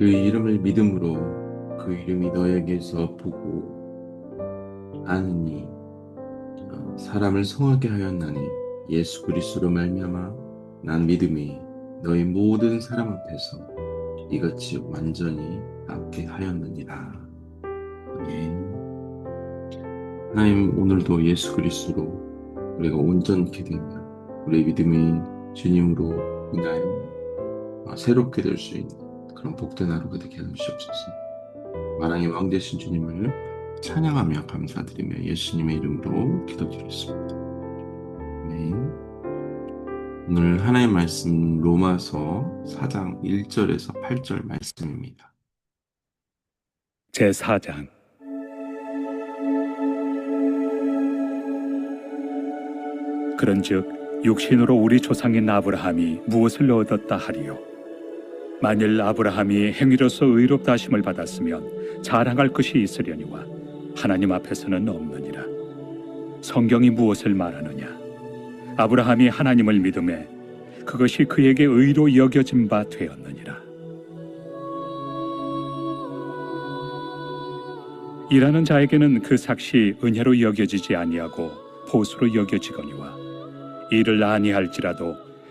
그 이름을 믿음으로 그 이름이 너에게서 보고 아느니 어, 사람을 성하게 하였나니 예수 그리스도로 말미암아 난 믿음이 너희 모든 사람 앞에서 이같이 완전히 낫게 하였느니라. 아멘. 하나님 오늘도 예수 그리스도로 우리가 온전케 되며 우리의 믿음이 주님으로 인하여 어, 새롭게 될 수 있는 그런 복된 하루가 되게 하시옵소서. 마랑의 왕 되신 주님을 찬양하며 감사드리며 예수님의 이름으로 기도드렸습니다. 네. 오늘 하나의 말씀 로마서 4장 1절에서 8절 말씀입니다. 제 4장 그런즉 육신으로 우리 조상인 아브라함이 무엇을 얻었다 하리요 만일 아브라함이 행위로서 의롭다 하심을 받았으면 자랑할 것이 있으려니와 하나님 앞에서는 없느니라. 성경이 무엇을 말하느냐? 아브라함이 하나님을 믿음에 그것이 그에게 의로 여겨진 바 되었느니라. 일하는 자에게는 그 삭시 은혜로 여겨지지 아니하고 보수로 여겨지거니와 이를 아니할지라도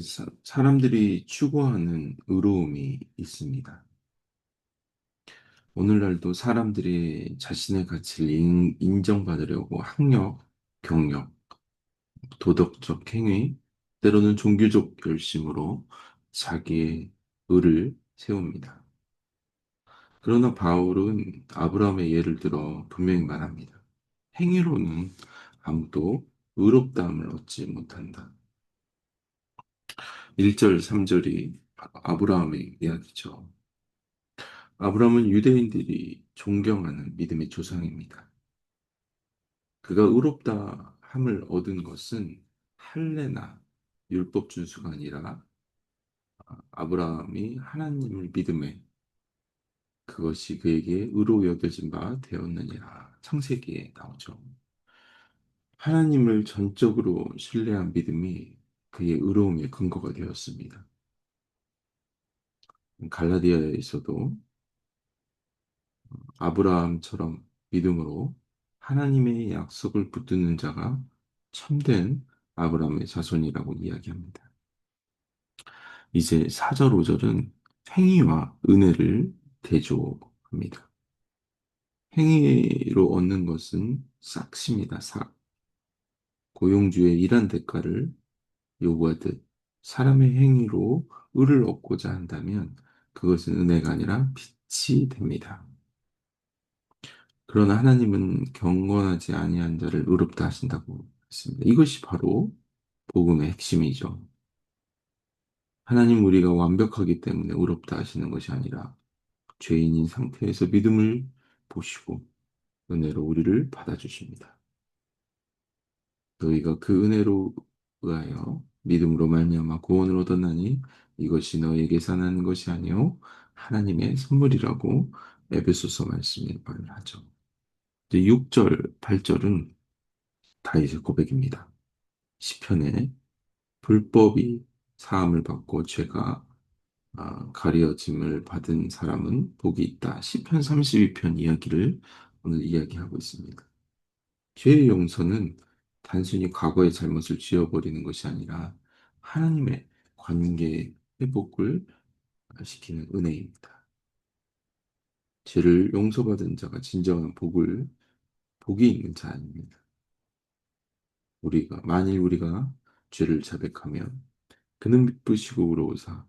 사- 사람들이 추구하는 의로움이 있습니다. 오늘날도 사람들이 자신의 가치를 인, 인정받으려고 학력, 경력, 도덕적 행위, 때로는 종교적 결심으로 자기의 의를 세웁니다. 그러나 바울은 아브라함의 예를 들어 분명히 말합니다. 행위로는 아무도 의롭다함을 얻지 못한다. 1절, 3절이 아브라함의 이야기죠. 아브라함은 유대인들이 존경하는 믿음의 조상입니다. 그가 의롭다 함을 얻은 것은 할례나 율법 준수가 아니라 아브라함이 하나님을 믿음에 그것이 그에게 의로 여겨진 바 되었느니라. 창세기에 나오죠. 하나님을 전적으로 신뢰한 믿음이 그의 의로움의 근거가 되었습니다. 갈라디아에서도 아브라함처럼 믿음으로 하나님의 약속을 붙드는 자가 참된 아브라함의 자손이라고 이야기합니다. 이제 4절, 5절은 행위와 은혜를 대조합니다. 행위로 얻는 것은 싹입니다. 싹. 고용주의 일한 대가를 요구하듯 사람의 행위로 의를 얻고자 한다면 그것은 은혜가 아니라 빛이 됩니다. 그러나 하나님은 경건하지 아니한 자를 의롭다 하신다고 했습니다. 이것이 바로 복음의 핵심이죠. 하나님 우리가 완벽하기 때문에 의롭다 하시는 것이 아니라 죄인인 상태에서 믿음을 보시고 은혜로 우리를 받아주십니다. 너희가 그 은혜로 의하여 믿음으로 말미암아 구원을 얻었나니 이것이 너에게 산하는 것이 아니요 하나님의 선물이라고 에베소서 말씀에 말을 하죠. 이제 6절, 8절은 다윗의 고백입니다. 시편에 불법이 사함을 받고 죄가 아, 가려짐을 받은 사람은 복이 있다. 시편 32편 이야기를 오늘 이야기하고 있습니다. 죄의 용서는 단순히 과거의 잘못을 지워버리는 것이 아니라 하나님의 관계 회복을 시키는 은혜입니다. 죄를 용서받은 자가 진정한 복을 복이 있는 자입니다. 우리가 만일 우리가 죄를 자백하면 그는 미쁘시고 의로우사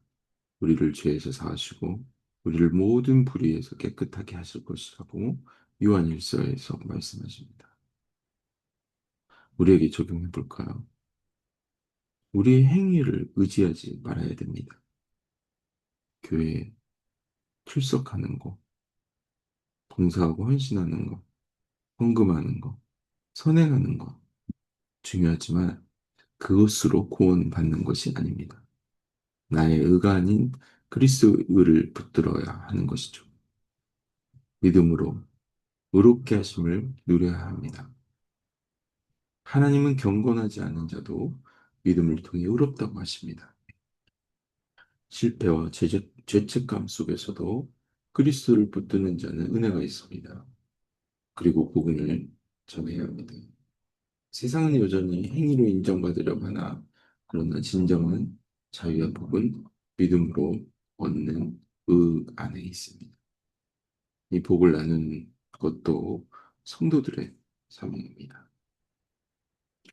우리를 죄에서 사하시고 우리를 모든 불의에서 깨끗하게 하실 것이라고 요한일서에서 말씀하십니다. 우리에게 적용해 볼까요? 우리의 행위를 의지하지 말아야 됩니다. 교회에 출석하는 거, 봉사하고 헌신하는 거, 헌금하는 거, 선행하는 거 중요하지만 그것으로 구원받는 것이 아닙니다. 나의 의가 아닌 그리스도의 의를 붙들어야 하는 것이죠. 믿음으로 의롭게 하심을 누려야 합니다. 하나님은 경건하지 않은 자도 믿음을 통해 의롭다고 하십니다. 실패와 죄- 죄책감 속에서도 그리스도를 붙드는 자는 은혜가 있습니다. 그리고 복음을 전해야 합니다. 세상은 여전히 행위로 인정받으려고 하나 그러나 진정한 자유와 복은 믿음으로 얻는 의 안에 있습니다. 이 복을 나누는 것도 성도들의 사명입니다.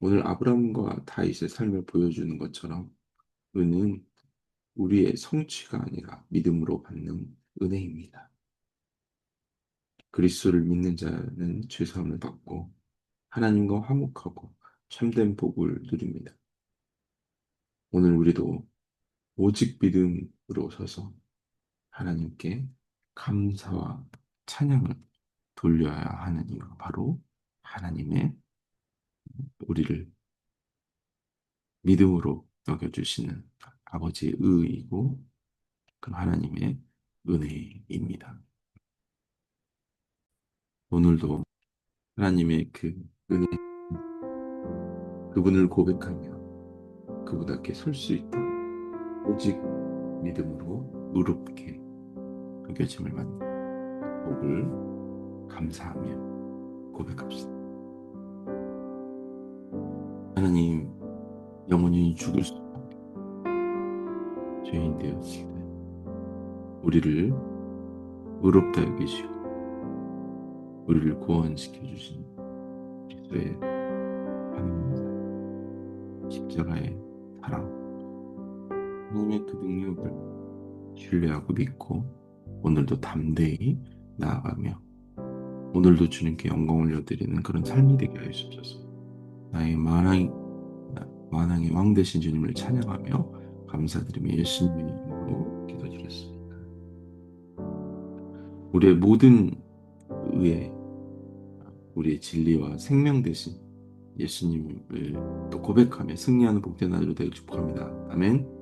오늘 아브라함과 다윗의 삶을 보여주는 것처럼 은은 우리의 성취가 아니라 믿음으로 받는 은혜입니다. 그리스도를 믿는 자는 죄사함을 받고 하나님과 화목하고 참된 복을 누립니다. 오늘 우리도 오직 믿음으로 서서 하나님께 감사와 찬양을 돌려야 하는 이유가 바로 하나님의 우리를 믿음으로 여겨주시는 아버지의 의이고 그 하나님의 은혜입니다. 오늘도 하나님의 그 은혜, 그분을 고백하며 그분 앞에 설 수 있다. 오직 믿음으로 의롭게 여겨짐을 받는 복을 감사하며 고백합시다. 하나님, 영원히 죽을 수 죄인 되었을 때 우리를 의롭다 여기시고 우리를 구원시켜 주신 그리스도의 하나님 십자가의 사랑 하나님의 그 능력을 신뢰하고 믿고 오늘도 담대히 나아가며 오늘도 주님께 영광을 올려드리는 그런 삶이 되게 하여 주옵소서 나의 만왕, 만왕의 왕 되신 주님을 찬양하며 감사드리며 예수님의 이름으로 기도드렸습니다 우리의 모든 의에 우리의 진리와 생명 되신 예수님을 또 고백하며 승리하는 복된 하루 되길 축복합니다. 아멘.